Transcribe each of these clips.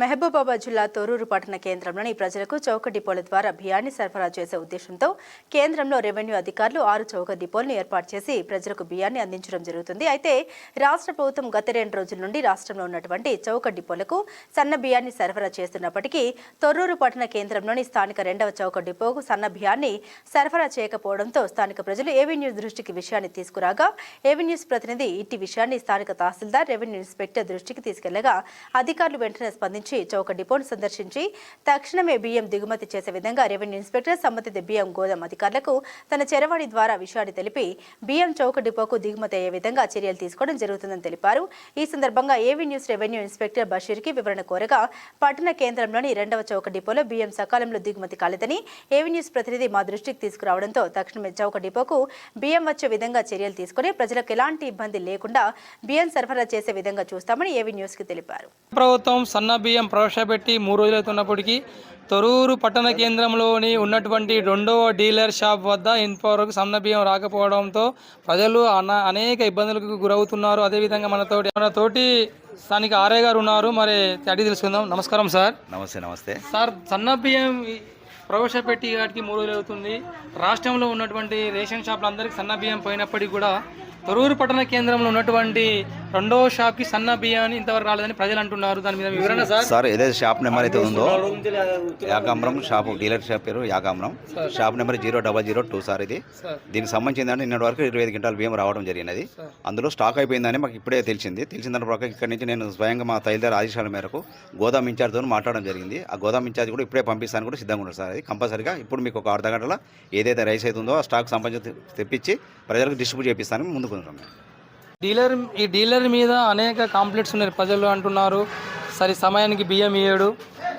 మహబూబాబాద్ జిల్లా తొర్రూరు పట్టణ కేంద్రంలోని ప్రజలకు చౌక డిపోల ద్వారా బియ్యాన్ని సరఫరా చేసే ఉద్దేశంతో కేంద్రంలో రెవెన్యూ అధికారులు ఆరు చౌక డిపోలను ఏర్పాటు చేసి ప్రజలకు బియ్యాన్ని అందించడం జరుగుతుంది. అయితే రాష్ట్ర ప్రభుత్వం గత రెండు రోజుల నుండి రాష్ట్రంలో ఉన్నటువంటి చౌక డిపోలకు సన్న బియ్యాన్ని సరఫరా చేస్తున్నప్పటికీ తొర్రూరు పట్టణ కేంద్రంలోని స్థానిక రెండవ చౌక డిపోకు సన్న బియ్యాన్ని సరఫరా చేయకపోవడంతో స్థానిక ప్రజలు ఏవీ దృష్టికి విషయాన్ని తీసుకురాగా ఏవిన్యూస్ ప్రతినిధి ఇట్టి విషయాన్ని స్థానిక తహసీల్దార్ రెవెన్యూ ఇన్స్పెక్టర్ దృష్టికి తీసుకెళ్ళగా అధికారులు వెంటనే స్పందించి చౌక డిపోను సందర్శించి తక్షణమే బియ్యం దిగుమతి చేసే విధంగా రెవెన్యూ ఇన్స్పెక్టర్ సంబంధిత బియ్యం గోదాం అధికారులకు తన చెరవాణి ద్వారా విషయాన్ని తెలిపి బియ్యం చౌక డిపోకు దిగుమతి అయ్యే విధంగా చర్యలు తీసుకోవడం జరుగుతుందని తెలిపారు. ఈ సందర్భంగా ఏవీ న్యూస్ రెవెన్యూ ఇన్స్పెక్టర్ బషీర్కి వివరణ కోరగా పట్టణ కేంద్రంలోని రెండవ చౌక డిపోలో బియ్యం సకాలంలో దిగుమతి కాలేదని ఏవీ న్యూస్ ప్రతినిధి మా దృష్టికి తీసుకురావడంతో తక్షణమే చౌక డిపోకు బియ్యం వచ్చే విధంగా చర్యలు తీసుకుని ప్రజలకు ఎలాంటి ఇబ్బంది లేకుండా బియ్యం సరఫరా చేసే విధంగా చూస్తామని ఏవీ న్యూస్కి తెలిపారు. ప్రభుత్వం సన్న బియ్యం ప్రవేశపెట్టి మూడు రోజులవుతున్నప్పటికీ తొరూరు పట్టణ కేంద్రంలోని ఉన్నటువంటి రెండవ డీలర్ షాప్ వద్ద ఇంతవరకు సన్న బియ్యం రాకపోవడంతో ప్రజలు అన అనేక ఇబ్బందులకు గురవుతున్నారు. అదేవిధంగా మనతోటి మనతోటి స్థానిక ఆర్ఏ గారు ఉన్నారు. మరి అడిగి తెలుసుకుందాం. నమస్కారం సార్. నమస్తే నమస్తే. సార్ సన్న బియ్యం ప్రవేశపెట్టి వాటికి మూడు రోజులు అవుతుంది రాష్ట్రంలో ఉన్నటువంటి రేషన్ షాపులు అందరికీ సన్న బియ్యం పోయినప్పటికీ కూడా తొరూరు పట్టణ కేంద్రంలో ఉన్నటువంటి రెండో షాప్కి సన్న బియ్యాన్ని ఇంతవరకు రాలేదని ప్రజలు అంటున్నారు. దాని మీద వివరణ సార్? సార్ ఏదైతే షాప్ నెంబర్ అయితే ఉందో యాకాంబరం షాప్ డీలర్ షాప్ పేరు Yakambaram. Shop number zero double zero two sir ఇది. దీనికి సంబంధించి నిన్నటి వరకు ఇరవై ఐదు గంటల బియ్యం రావడం జరిగినది. అందులో స్టాక్ అయిపోయిందని మాకు ఇప్పుడే తెలిసింది. తెలిసిన దాని ప్రకారం ఇక్కడ నుంచి నేను స్వయంగా మా తైదారు ఆదేశాల మేరకు గోదాం ఇన్ఛార్జ్తో మాట్లాడడం జరిగింది. ఆ గోదాం ఇన్ఛార్జ్ కూడా ఇప్పుడే పంపిస్తాను కూడా సిద్ధంగా ఉన్నారు సార్. అది కంపల్సరీగా ఇప్పుడు మీకు ఒక అర్ధ గంటల ఏదైతే రైస్ అవుతుందో ఆ స్టాక్ సంబంధించి తెప్పించి ప్రజలకు డిస్ట్రిబ్యూట్ చేపిస్తానని ముందుకు ఉన్నాం మేము. డీలర్ ఈ డీలర్ మీద అనేక కాంప్లైంట్స్ ఉన్నాయి. ప్రజలు అంటున్నారు సరి సమయానికి బియ్యం ఇయ్యడు.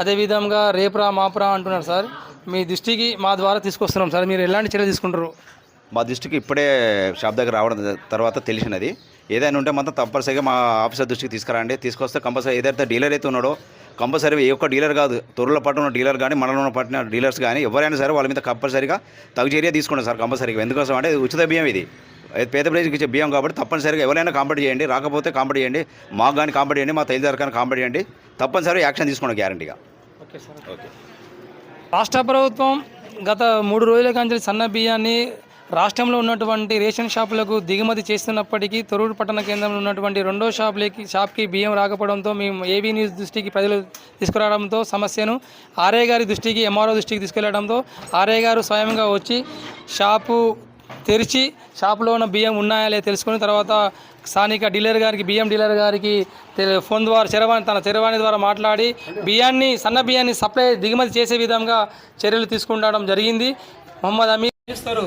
అదేవిధంగా రేపురా మాపురా అంటున్నారు సార్. మీ దృష్టికి మా ద్వారా తీసుకొస్తున్నాం సార్. మీరు ఎలాంటి చర్యలు తీసుకుంటారు? మా దృష్టికి ఇప్పుడే షాప్ దగ్గర రావడం తర్వాత తెలిసినది. ఏదైనా ఉంటే మాత్రం తప్పనిసరిగా మా ఆఫీసర్ దృష్టికి తీసుకురండి. తీసుకొస్తే కంపల్సరీ ఏదైతే డీలర్ అయితే ఉన్నాడో కంపల్సరీ ఏ ఒక్క డీలర్ కాదు. తొర్రుల పట్టిన డీలర్ కానీ మనలో పట్టిన డీలర్స్ కానీ ఎవరైనా సరే వాళ్ళ మీద కంపల్సరీగా తగు చర్య తీసుకోండి సార్ కంపల్సరీగా. ఎందుకోసం అంటే ఉచిత బియ్యం ఇది. పేద ప్రజలకు ఇచ్చే బియ్యం కాబట్టి తప్పనిసరిగా ఎవరైనా కాంపౌండ్ చేయండి రాకపోతే కాంపౌండ్ చేయండి మాకు కానీ కాంపౌండ్ చేయండి మా తల్లిదారు కానీ కాంపౌండ్ చేయండి తప్పనిసరిగా యాక్షన్ తీసుకోండి గ్యారంటీగా. Okay sir. ఓకే. రాష్ట్ర ప్రభుత్వం గత మూడు రోజుల కంచి సన్న బియ్యాన్ని రాష్ట్రంలో ఉన్నటువంటి రేషన్ షాపులకు దిగుమతి చేస్తున్నప్పటికీ తొరూరు పట్టణ కేంద్రంలో ఉన్నటువంటి రెండో షాపులకి షాప్కి బియ్యం రాకపోవడంతో మేము ఏవీ న్యూస్ దృష్టికి ప్రజలు తీసుకురావడంతో సమస్యను ఆర్ఏ గారి దృష్టికి ఎంఆర్ఓ దృష్టికి తీసుకెళ్ళడంతో ఆర్ఏ గారు స్వయంగా వచ్చి షాపు తెరిచి షాప్లో ఉన్న బియ్యం ఉన్నాయా లేదా తెలుసుకుని తర్వాత స్థానిక డీలర్ గారికి బియ్యం డీలర్ గారికి తె- ఫోన్ ద్వారా చరవాణి తన చరవాణి ద్వారా మాట్లాడి బియ్యాన్ని సన్న బియ్యాన్ని సప్లై దిగుమతి చేసే విధంగా చర్యలు తీసుకుంటడం జరిగింది. మొహమ్మద్ అమీర్ చేస్తారు.